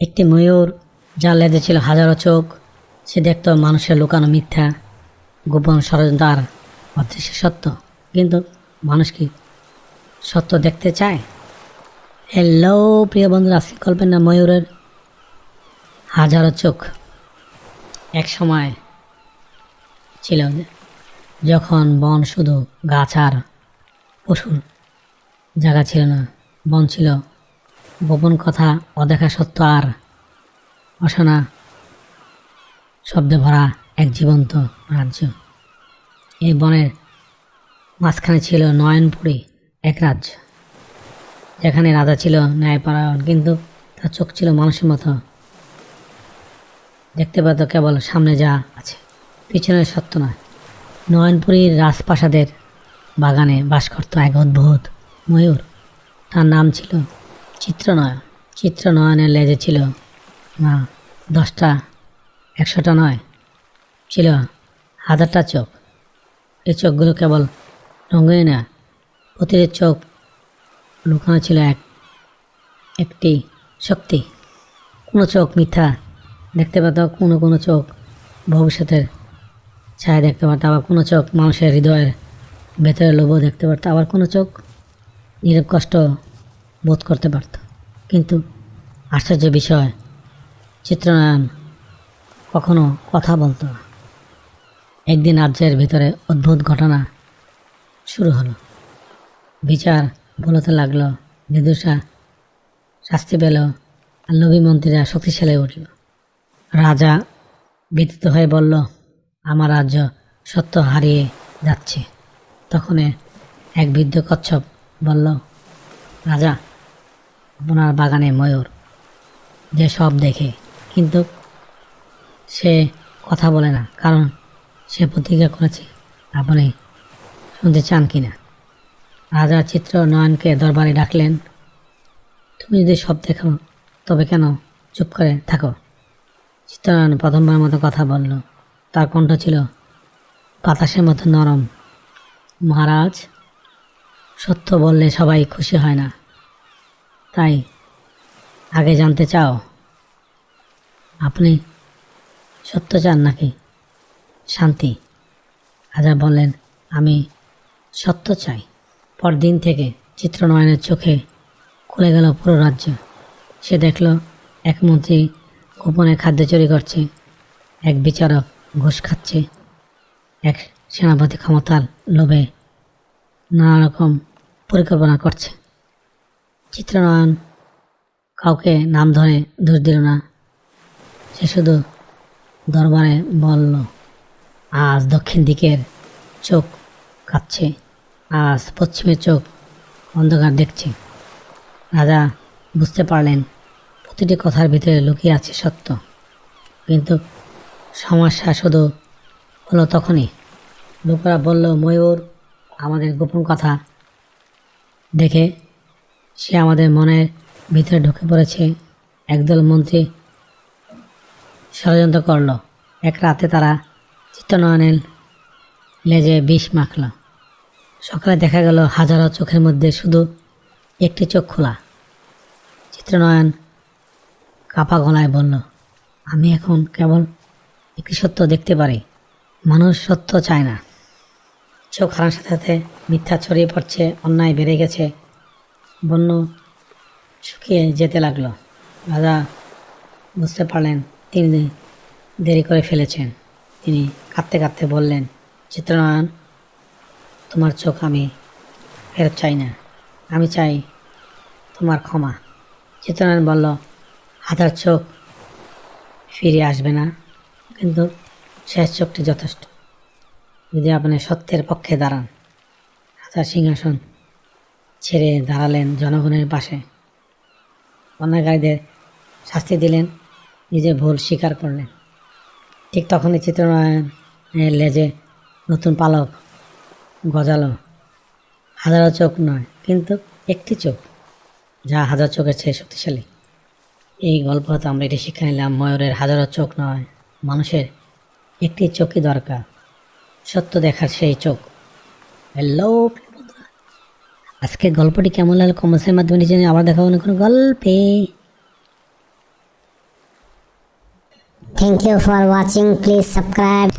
একটি ময়ূর যার লেজে ছিল হাজারো চোখ। সে দেখত মানুষের লুকানো মিথ্যা, গোপন ষড়যন্ত্র আর অদৃশ্য সত্য। কিন্তু মানুষ কি সত্য দেখতে চায়? হ্যালো, প্রিয় বন্ধুরা, আজকে গল্পের নাম ময়ূরের হাজারো চোখ। এক সময় ছিল যখন বন শুধু গাছ আর পশুর জায়গা ছিল না, বন ছিল গোপন কথা, অদেখা সত্য আর অশোনা শব্দে ভরা এক জীবন্ত রাজ্য। এই বনের মাঝখানে ছিল নয়নপুরী এক রাজ্য, যেখানে রাজা ছিল ন্যায়পরায়ণ, কিন্তু তার চোখ ছিল মানুষের মতো। দেখতে পেত কেবল সামনে যা আছে, পিছনে সত্য নয়। নয়নপুরীর রাজপ্রাসাদের বাগানে বাস করত এক অদ্ভুত ময়ূর। তার নাম ছিল চিত্রনয়ন। চিত্রনয়নের লেজে ছিল, না, দশটা, একশোটা নয়। ছিল হাজারটা চোখ। এই চোখগুলো কেবল রঙিন না, প্রতিটি চোখ লুকানো ছিল এক, একটি শক্তি। কোনো চোখ মিথ্যা দেখতে পেত, কোনো কোনো চোখ ভবিষ্যতের ছায়া দেখতে পারত আবার কোনো চোখ মানুষের হৃদয়ের ভেতরে লোভ দেখতে পারত আবার কোনো চোখ নীরব কষ্ট বোধ করতে পারত। কিন্তু আশ্চর্য বিষয় চিত্রনায়ন কখনো কথা বলতো না। একদিন রাজ্যের ভিতরে অদ্ভুত ঘটনা শুরু হলো। বিচার বলতে লাগল, বিদুষা শাস্তি পেল আর লোভী মন্ত্রীরা শক্তিশালী উঠল। রাজা ব্যতীত হয়ে বলল, আমার রাজ্য সত্য হারিয়ে যাচ্ছে। তখন এক বৃদ্ধ কচ্ছপ বলল, রাজা আপনার বাগানে ময়ূর, যে সব দেখে। কিন্তু সে কথা বলে না, কারণ সে প্রতিজ্ঞা করেছে আপনি শুনতে চান কি না রাজা চিত্র নয়নকে দরবারে ডাকলেন, তুমি যদি সব দেখো, তবে কেন চুপ করে থাকো? চিত্রনয়ন প্রথমবার মতো কথা বলল। তার কণ্ঠ ছিল বাতাসের মতো নরম। মহারাজ, সত্য বললে সবাই খুশি হয় না। তাই আগে জানতে চাও? আপনি সত্য চান নাকি? শান্তি। রাজা বললেন, আমি সত্য চাই। পরদিন থেকে চিত্রনয়নের চোখে খুলে গেল পুরো রাজ্য। সে দেখল এক মন্ত্রী গোপনে খাদ্য চুরি করছে, এক বিচারক ঘুষ খাচ্ছে, এক সেনাপতি ক্ষমতার লোভে নানা রকম পরিকল্পনা করছে। চিত্রনয়ন কাউকে নাম ধরে দোষ দিল না। সে শুধু দরবারে বলল, আজ দক্ষিণ দিকের চোখ কাঁপছে। আজ পশ্চিমের চোখ অন্ধকার দেখছে। রাজা বুঝতে পারলেন, প্রতিটি কথার ভিতরে লুকিয়ে আছে সত্য। কিন্তু সমস্যা শুধু হলো তখনই। লোকেরা বলল, ময়ূর, আমাদের গোপন কথা দেখে সে আমাদের মনের ভিতরে ঢুকে পড়েছে। একদল মন্ত্রী ষড়যন্ত্র করল। এক রাতে তারা চিত্তনয়নের লেজে বিষ মাখল। সকালে দেখা গেল হাজারো চোখের মধ্যে শুধু একটি চোখ খোলা। চিত্রনয়ন কাপা গলায় বলল, আমি এখন কেবল একটি সত্য দেখতে পারি। মানুষ সত্য চায় না। চোখ হারার সাথে সাথে মিথ্যা ছড়িয়ে পড়ছে, অন্যায় বেড়ে গেছে। বন্য শুকিয়ে যেতে লাগল। রাজা বুঝতে পারলেন তিনি দেরি করে ফেলেছেন। তিনি কাঁদতে কাঁদতে বললেন চিত্রনয়ন তোমার চোখ আমি ফেরত চাই না। আমি চাই তোমার ক্ষমা। চিত্রনয়ন বলল, হাজার চোখ ফিরে আসবে না, কিন্তু শেষ চোখটি যথেষ্ট। যদি আপনি সত্যের পক্ষে দাঁড়ান হাজার সিংহাসন ছেড়ে দাঁড়ালেন জনগণের পাশে। অন্যায়কারীদের শাস্তি দিলেন, নিজে ভুল স্বীকার করলেন। ঠিক তখনই চিত্রনয়নের লেজে নতুন পালক গজালো। হাজারো চোখ নয়, কিন্তু একটি চোখ, যা হাজার চোখের চেয়ে শক্তিশালী। এই গল্প হতে আমরা এটি শিক্ষা নিলাম, ময়ূরের হাজারো চোখ নয়, মানুষের একটি চোখই দরকার। সত্য দেখার সেই চোখ। হ্যালো আজকের গল্পটি কেমন লাগল কমেন্টসের মাধ্যমে নিচে আবার দেখা না কোনো গল্পে। Thank you for watching please subscribe